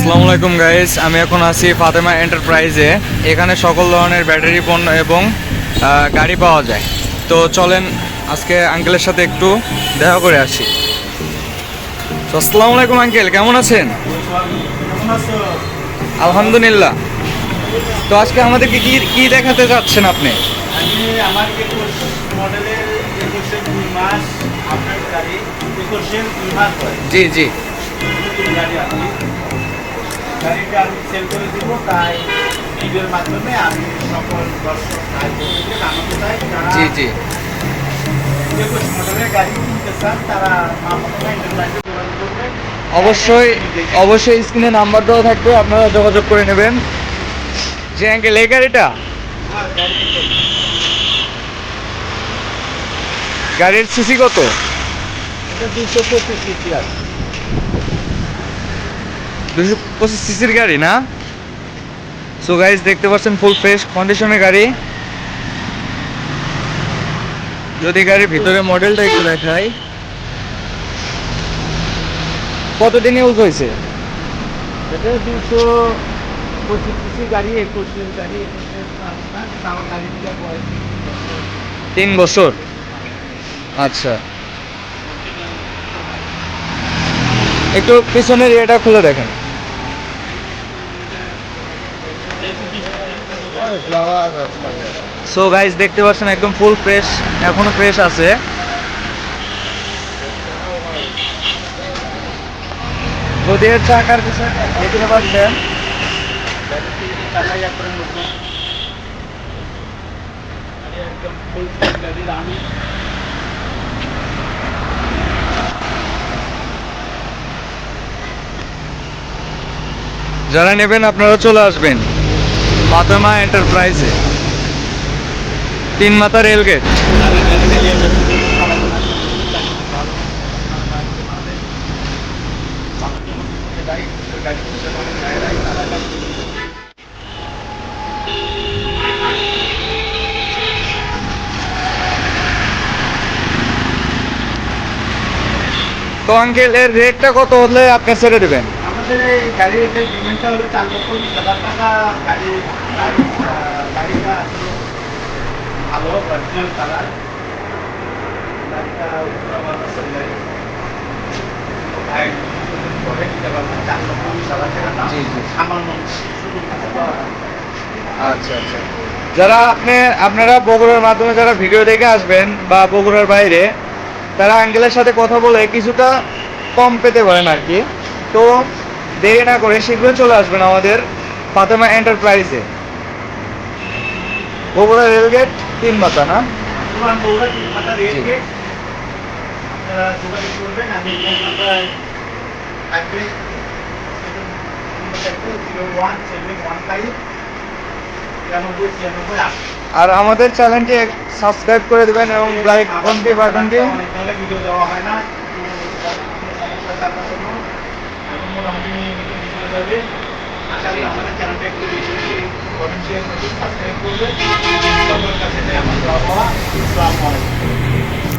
আসসালামু আলাইকুম গাইস আমি এখন আছি ফাতেমা এন্টারপ্রাইজে। এখানে সকল ধরনের ব্যাটারি পণ্য এবং গাড়ি পাওয়া যায়। তো চলেন আজকে আঙ্কেলের সাথে একটু দেখা করে আসি। তো আসসালামু আলাইকুম আঙ্কেল কেমন আছেন? আলহামদুলিল্লাহ। তো আজকে আমাদেরকে কি কি দেখাতে চাচ্ছেন আপনি? আমার মডেলের মাস আপনার গাড়ি একুশের দুই মাস জি জি। গাড়ি গাড়িটা আমি সেল করে দিব তাই ভিডিওর মাধ্যমে আমি সকল দর্শক ভাই বোনদেরকে জানাতে চাই যারা জি জি। মডেলের গাড়ি কিনতে চান তারা মামলা ইন্টারপ্রাইজে যোগাযোগ করবেন। অবশ্যই অবশ্যই স্ক্রিনে নাম্বার দেওয়া থাকবে আপনারা যোগাযোগ করে নেবেন। যে আঙ্কেল এই গাড়িটা? কিনতে গাড়ির সিসি কত? এটা দুশো পঁচিশ সিসি আছে। দুশো পঁচিশ সিসির গাড়ি না? সো গাইজ দেখতে পাচ্ছেন ফুল ফ্রেশ কন্ডিশনের গাড়ি। যদি গাড়ির ভিতরে মডেলটা একটু দেখাই। কতদিন ইউজ হয়েছে? এটা দুশো পঁচিশ সিসি গাড়ি একুশের গাড়ি তিন বছর? আচ্ছা। একটু পিছনের ইয়েটা খুলে দেখেন। সো গাইজ দেখতে পাচ্ছেন একদম ফুল ফ্রেশ এখনও ফ্রেশ আছে। যারা নেবেন, আপনারা চলে আসবেন। ফাতেমা এন্টারপ্রাইজে তিন মাথা রেলগেট তো আঙ্কেল এর রেটটা কত হলে আপনি ছেড়ে দেবেন আমাদের এই গাড়ির যে পেমেন্টটা হলো চার লক্ষ বিশ হাজার টাকা গাড়ি গাড়ি গাড়িটা ভালো অরিজিনাল কালার গাড়িটা পরে। চার লক্ষ বিশ হাজার টাকা। সামান্য। আচ্ছা আচ্ছা যারা আপনি আপনারা বগুড়ার মাধ্যমে যারা ভিডিও দেখে আসবেন বা বগুড়ার বাইরে তারা আঙ্কেলের সাথে কথা বলে কিছুটা কম পেতে পারেন আর কি তো দেরি না করে শীঘ্রই চলে আসবেন আমাদের ফাতেমা এন্টারপ্রাইজে। বগুড়া রেলগেট তিন মাথা না? আর আমাদের চ্যানেলটি সাবস্ক্রাইব করে দেবেন এবং লাইক বাটনটি অনেক ভিডিও দেওয়া হয় না। মোটামুটি ভিডিও যাবে আশা করি আমাদের চ্যানেলটা একটু বেশি কমেন্ট শেয়ার করবেন সাবস্ক্রাইব করবেন সকলের কাছে আমার আলাইকুম।